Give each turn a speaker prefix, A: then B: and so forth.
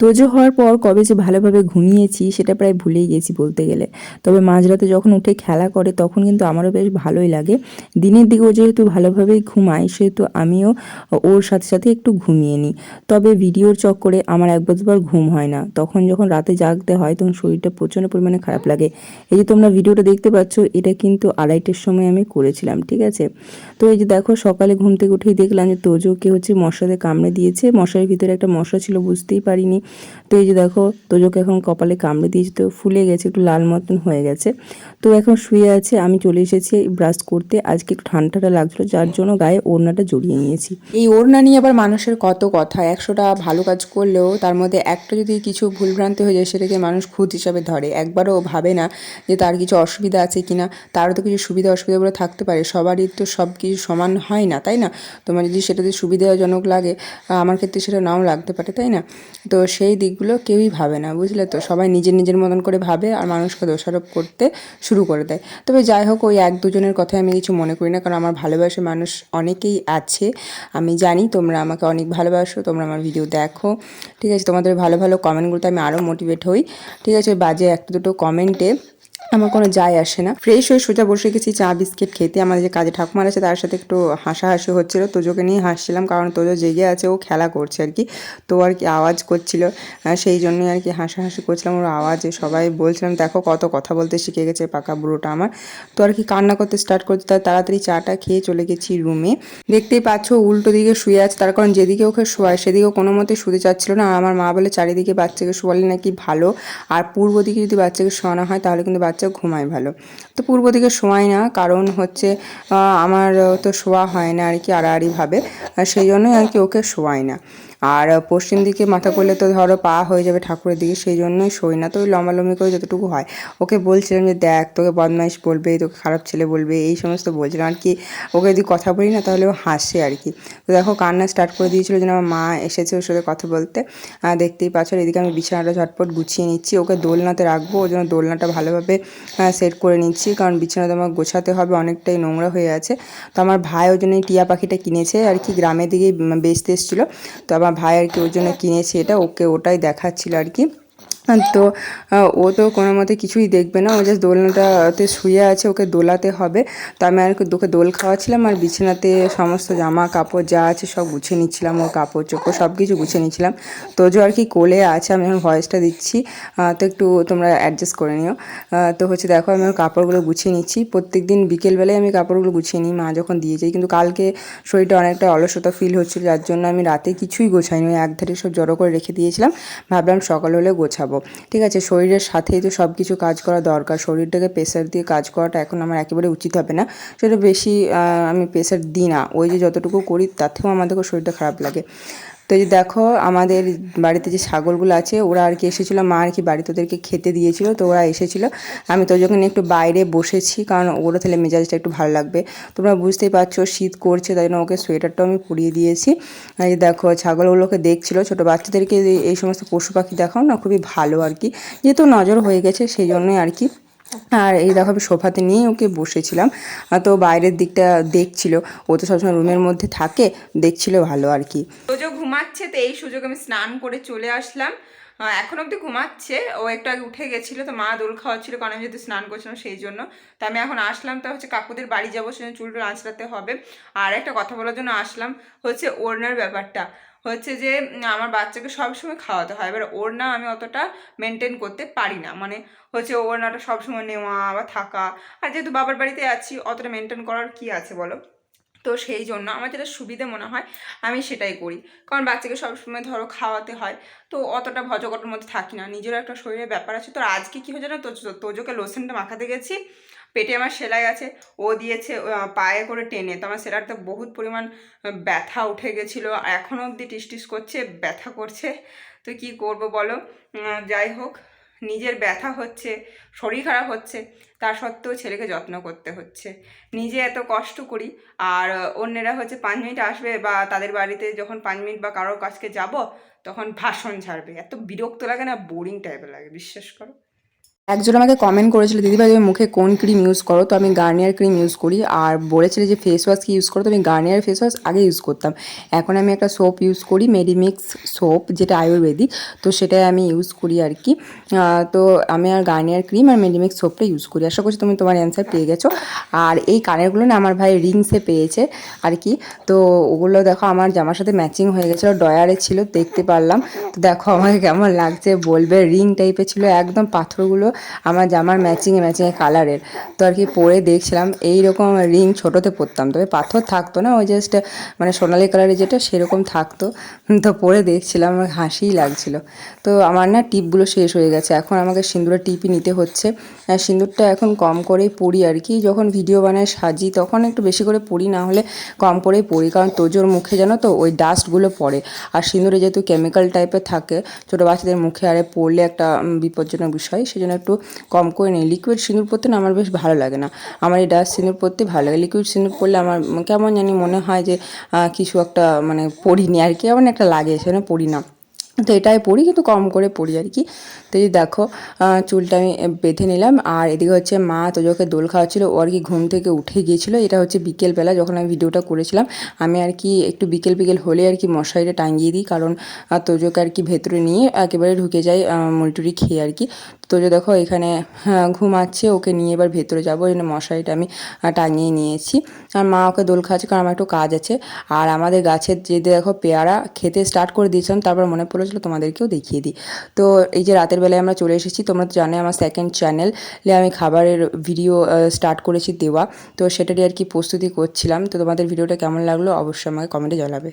A: তোজো হওয়ার পর কবে যে ভালোভাবে ঘুমিয়েছি সেটা প্রায় ভুলেই গেছি বলতে গেলে। তবে মাঝরাতে যখন উঠে খেলা করে তখন কিন্তু আমারও বেশ ভালোই লাগে। দিনের দিকে ও যেহেতু ভালোভাবেই ঘুমায়, সেহেতু আমিও ওর সাথে সাথে একটু ঘুমিয়ে নিই। তবে ভিডিওর চক্করে আমার এক বছর ঘুম হয় না। তখন যখন রাতে জাগতে হয় তখন শরীরটা প্রচণ্ড পরিমাণে খারাপ লাগে। এই যে তোমরা ভিডিওটা দেখতে পাচ্ছ, এটা কিন্তু আড়াইটের সময় আমি করেছিলাম, ঠিক আছে? তো এই যে দেখো, সকালে ঘুম থেকে উঠেই দেখলাম যে তোজোকে হচ্ছে মশাতে কামড়ে দিয়েছে। মশার ভিতরে একটা মশা ছিল, বুঝতেই পারিনি। তো এই যে দেখো, তোজোকে এখন কপালে কামড়ে দিয়েছে, তো ফুলে গেছে, একটু লাল মতন হয়ে গেছে। তো এখন শুয়ে আছে, আমি চলে এসেছি ব্রাশ করতে। আজকে একটু ঠান্ডাটা লাগছিল, যার জন্য গায়ে ওড়নাটা জড়িয়ে নিয়েছি।
B: এই ওড়না নিয়ে আবার মানুষের কত কথা, একশোটা ভালো কাজ করলেও তার মধ্যে একটা যদি কিছু ভুলভ্রান্তি হয়ে যায়, সেটাকে মানুষ খুঁত হিসাবে ধরে। একবারও ভাবে না যে তার কিছু অসুবিধা আছে কি না তারও তো কিছু সুবিধা অসুবিধাগুলো থাকতে পারে। সবারই তো সব কিছু সমান হয় না, তাই না? তোমার যদি সেটাতে সুবিধাজনক লাগে আমার ক্ষেত্রে সেটা নাও লাগতে পারে, তাই না? তো সেই দিকগুলো কেউই ভাবে না, বুঝলে তো? সবাই নিজের নিজের মতন করে ভাবে আর মানুষকে দোষারোপ করতে শুরু করে দেয়। তবে যাই হোক, ওই এক দুজনের কথায় আমি কিছু মনে করি না, কারণ আমার ভালোবাসে মানুষ অনেকেই আছে। আমি জানি তোমরা আমাকে অনেক ভালোবাসো, তোমরা আমার ভিডিও দেখো। ঠিক আছে, তোমাদের ভালো ভালো কমেন্টগুলোতে আমি আরও মোটিভেট হই। ঠিক আছে বাজে একটা দুটো কমেন্টে আমার কোনো যায় আসে না। ফ্রেশ হয়ে সোজা বসে গেছি চা, বিস্কিট খেতে। আমাদের যে কাজে ঠাকুমার আছে, তার সাথে একটু হাসাহাসি হচ্ছিল। তোজোকে নিয়ে হাসছিলাম, কারণ তোজো জেগে আছে, ও খেলা করছে আর কি। তো আর কি আওয়াজ করছিল সেই জন্যই আর কি হাসাহাসি করছিলাম, ওর আওয়াজে সবাই বলছিলাম, দেখো কত কথা বলতে শিখে গেছে পাকা বুড়োটা আমার। তো আর কি কান্না করতে স্টার্ট করতে তার তাড়াতাড়ি চাটা খেয়ে চলে গেছি রুমে দেখতেই পাচ্ছ উল্টো দিকে শুয়ে আছে, তার কারণ যেদিকে ওকে শোয়ায়, সেদিকে কোনো মতে শুতে চাচ্ছিল না। আর আমার মা বলে, চারিদিকে বাচ্চাকে শোয়ালে নাকি ভালো। আর পূর্ব দিকে যদি বাচ্চাকে শোয়ানো হয়, তাহলে কিন্তু বাচ্চা ঘুমায় ভালো। তো পূর্ব দিকে শোয়াই না, কারণ হচ্ছে আমার তো শোয়া হয় না আর কি আড়াআড়িভাবে সেই জন্যই আর কি ওকে শোয়াই না। আর পশ্চিম দিকে মাথা করলে তো ধরো পা হয়ে যাবে ঠাকুরের দিকে, সেই জন্যই শোই না। তো ওই লম্বালম্বি করে যতটুকু হয়। ওকে বলছিলাম যে, দেখ, তোকে বদমাইশ বলবে, তোকে খারাপ ছেলে বলবে, এই সমস্ত বলছিলাম। আর কি, ওকে যদি কথা বলি না, তাহলে ও হাসে আর কি। তো দেখো, কান্না স্টার্ট করে দিয়েছিল যেন আমার মা এসেছে ওর সাথে কথা বলতে। দেখতেই পাচ্ছ, এদিকে আমি বিছানাটা ঝটপট গুছিয়ে নিচ্ছি। ওকে দোলনাতে রাখব, ওর জন্য দোলনাটা ভালোভাবে সেট করে নিচ্ছি। কারণ বিছানাটা আমার গোছাতে হবে, অনেকটাই নোংরা হয়ে আছে। তো আমার ভাই ওর জন্য টিয়া পাখিটা কিনেছে। আর কি, গ্রামের দিকে বেচতে এসেছিল। তো আমার ভাই আর কি ওই জন্য কিনেছি এটা ওকে ওটাই দেখাচ্ছিল আর কি। তো ও তো কোনো মতে কিছুই দেখবে না। ও জাস্ট দোলনাটাতে শুয়ে আছে, ওকে দোলাতে হবে। তো আমি আর কি ওকে দোল খাওয়াচ্ছিলাম আর বিছানাতে সমস্ত জামা কাপড় যা আছে সব গুছিয়ে নিচ্ছিলাম। ওর কাপড় চোপড় সব কিছু গুছিয়ে নিচ্ছিলাম। তো যে আর কি কোলে আছে, আমি এখন ভয়েসটা দিচ্ছি। তো একটু তোমরা অ্যাডজাস্ট করে নিও। তো হচ্ছে দেখো, আমি কাপড়গুলো গুছিয়ে নিচ্ছি। প্রত্যেক দিন বিকেলবেলায় আমি কাপড়গুলো গুছিয়ে নিই, মা যখন দিয়ে যাই কিন্তু কালকে শরীরটা অনেকটা অলসতা ফিল হচ্ছিল, যার জন্য আমি রাতে কিছুই গোছাইনি। ওই এক ধারে সব জড়ো করে রেখে দিয়েছিলাম। ভাবলাম সকাল হলে গোছাবো। ঠিক আছে, শরীরের সাথেই তো সব কিছু কাজ করা দরকার। শরীরটাকে প্রেশার দিয়ে কাজ করাটা এখন আমার একেবারে উচিত হবে না। সেটা বেশি আমি প্রেশার দিই না। ওই যে যতটুকু করি, তার থেকেও আমাদেরকে শরীরটা খারাপ লাগে। তো এই দেখো আমাদের বাড়িতে যে ছাগলগুলো আছে, ওরা আর কি এসেছিল, মা আর কি বাড়িতে ওদেরকে খেতে দিয়েছিল, তো ওরা এসেছিল। আমি তো যখন একটু বাইরে বসেছি, কারণ ওরা তাহলে মেজাজটা একটু ভালো লাগবে। তোমরা বুঝতেই পারছ, শীত করছে, তাই জন্য ওকে সোয়েটারটাও আমি পরিয়ে দিয়েছি। এই দেখো, ছাগলগুলোকে দেখছিলো, ছোটো বাচ্চাদেরকে এই সমস্ত পশু পাখি দেখাও না, খুবই ভালো আর কি। যেহেতু নজর হয়ে গেছে, সেই জন্যই আর কি আর এই দেখো আমি সোফাতে নিয়ে ওকে বসেছিলাম। তো বাইরের দিকটা দেখছিল, ও তো সবসময় রুমের মধ্যে থাকে, দেখছিল ভালো আর কি।
C: তোজো ঘুমাচ্ছে, তো এই সুযোগ আমি স্নান করে চলে আসলাম। এখন অবধি ঘুমাচ্ছে, ও একটু আগে উঠে গেছিল, তো মা দোল খাওয়াচ্ছিল, কারণ আমি যেহেতু স্নান করছিলাম সেই জন্য। তো আমি এখন আসলাম, তো হচ্ছে কাকুদের বাড়ি যাব, সেজন্য চুলটা আঁচড়াতে হবে। আর একটা কথা বলার জন্য আসলাম, হচ্ছে ওড়নার ব্যাপারটা। হচ্ছে যে আমার বাচ্চাকে সবসময় খাওয়াতে হয়। এবার ওড়না আমি অতটা মেনটেন করতে পারি না। মানে হচ্ছে ওড়নাটা সবসময় নেওয়া বা থাকা। আর যেহেতু বাবার বাড়িতে আছি, অতটা মেনটেন করার কি আছে বলো? তো সেই জন্য আমার যেটা সুবিধে মনে হয়, আমি সেটাই করি। কারণ বাচ্চাকে সবসময় ধরো খাওয়াতে হয়। তো অতটা ভজকটের মধ্যে থাকি না। নিজেরও একটা শরীরের ব্যাপার আছে। তো আজকে কী হয়েছে না তোজোকে লোশনটা মাখাতে গেছি। পেটে আমার সেলাই আছে, ও দিয়েছে পায়ে করে টেনে। তো আমার সেলাইতে বহুত পরিমাণ ব্যথা উঠে গেছিল। এখনও অবধি টিস টিস করছে, ব্যথা করছে। তো কি করব বলো? যাই হোক, নিজের ব্যথা হচ্ছে, শরীর খারাপ হচ্ছে, তা সত্ত্বেও ছেলেকে যত্ন করতে হচ্ছে। নিজে এত কষ্ট করি, আর অন্যেরা হচ্ছে পাঁচ মিনিট আসবে বা তাদের বাড়িতে যখন পাঁচ মিনিট বা কারোর কাছকে যাব, তখন ভাষণ ছাড়বে এত বিরক্ত লাগে না বোরিং টাইপের লাগে, বিশ্বাস করো।
B: একজন আমাকে কমেন্ট করেছিল দিদিভাই তুমি মুখে কোন ক্রিম ইউজ করো? তো আমি গার্নিয়ার ক্রিম ইউজ করি। আর বলেছিল যে ফেস ওয়াশ কি ইউজ করো? তো আমি গার্নিয়ার ফেস ওয়াশ আগে ইউজ করতাম। এখন আমি একটা সোপ ইউজ করি মেডিমিক্স সোপ যেটা আয়ুর্বেদিক। তো সেটাই আমি ইউজ করি আর কি। তো আমি আর গার্নিয়ার ক্রিম আর মেডিমিক্স সোপটা ইউজ করি। আশা করছি তুমি তোমার অ্যান্সার পেয়ে গেছো। আর এই কানেরগুলো না আমার ভাই রিংসে পেয়েছে আর কি। তো ওগুলো দেখো আমার জামার সাথে ম্যাচিং হয়ে গেছিল, ডয়ারে ছিল, দেখতে পারলাম। তো দেখো আমাকে কেমন লাগছে, বলবে রিং টাইপের ছিল, একদম পাথরগুলো আমার জামার ম্যাচিংয়ে ম্যাচিংয়ে কালারের তো আর কি পরে দেখছিলাম, এইরকম রিং ছোটোতে পরতাম। তবে পাথর থাকতো না, ওই জাস্ট মানে সোনালি কালারের যেটা, সেরকম থাকতো। তো পরে দেখছিলাম, আমার হাসিই লাগছিল। তো আমার না টিপগুলো শেষ হয়ে গেছে। এখন আমাকে সিঁদুরের টিপই নিতে হচ্ছে। সিঁদুরটা এখন কম করেই পরি আর কি। যখন ভিডিও বানায়, সাজি, তখন একটু বেশি করে পরি, না হলে কম করেই পরি। কারণ তোজোর মুখে জানো তো, ওই ডাস্টগুলো পড়ে। আর সিঁদুরে যেহেতু কেমিক্যাল টাইপের থাকে, ছোটো বাচ্চাদের মুখে আরে পড়লে একটা বিপজ্জনক বিষয়। সেই জন্য একটু কম করে নিই। লিকুইড সিঁদুর পরতে না আমার বেশ ভালো লাগে না। আমার এই ডাস্ট সিঁদুর পরতে ভালো লাগে। লিকুইড সিঁদুর পরলে আমার কেমন জানি মনে হয় যে কিছু একটা মানে পড়িনি আর কি এমন একটা লাগে সেখানে পড়ি না। তো এটাই পড়ি কিন্তু কম করে পড়ি আর কি। তো এই দেখো চুলটা আমি বেঁধে নিলাম আর এদিকে হচ্ছে মা তোজোকে দোল খাওয়াচ্ছিল ও আর কি ঘুম থেকে উঠে গিয়েছিল এটা হচ্ছে বিকেলবেলা যখন আমি ভিডিওটা করেছিলাম আমি আর কি একটু বিকেল বিকেল হলে আর কি মশারিটা টাঙিয়ে দিই কারণ তোজোকে আর কি ভেতরে নিয়ে একেবারে ঢুকে যাই মুড়িটুরি খেয়ে আর কি। তোজো দেখো এখানে হ্যাঁ, ঘুমাচ্ছে ওকে নিয়ে এবার ভেতরে যাব এই জন্য মশারিটা আমি টাঙিয়ে নিয়েছি। আর মা ওকে দোল খাওয়াচ্ছে কারণ আমার একটু কাজ আছে আর আমাদের গাছের যে দেখো পেয়ারা খেতে স্টার্ট করে দিয়েছিলাম তারপর মনে পড়েছিল তোমাদেরকেও দেখিয়ে দিই। তো এই যে রাতের বেলায় আমরা চলে এসেছি। তোমরা তো জানে আমার সেকেন্ড চ্যানেলে আমি খাবারের ভিডিও স্টার্ট করেছি দেওয়া। তো সেটারই আর কি প্রস্তুতি করছিলাম। তো তোমাদের ভিডিওটা কেমন লাগল অবশ্যই আমাকে কমেন্টে জানাবে।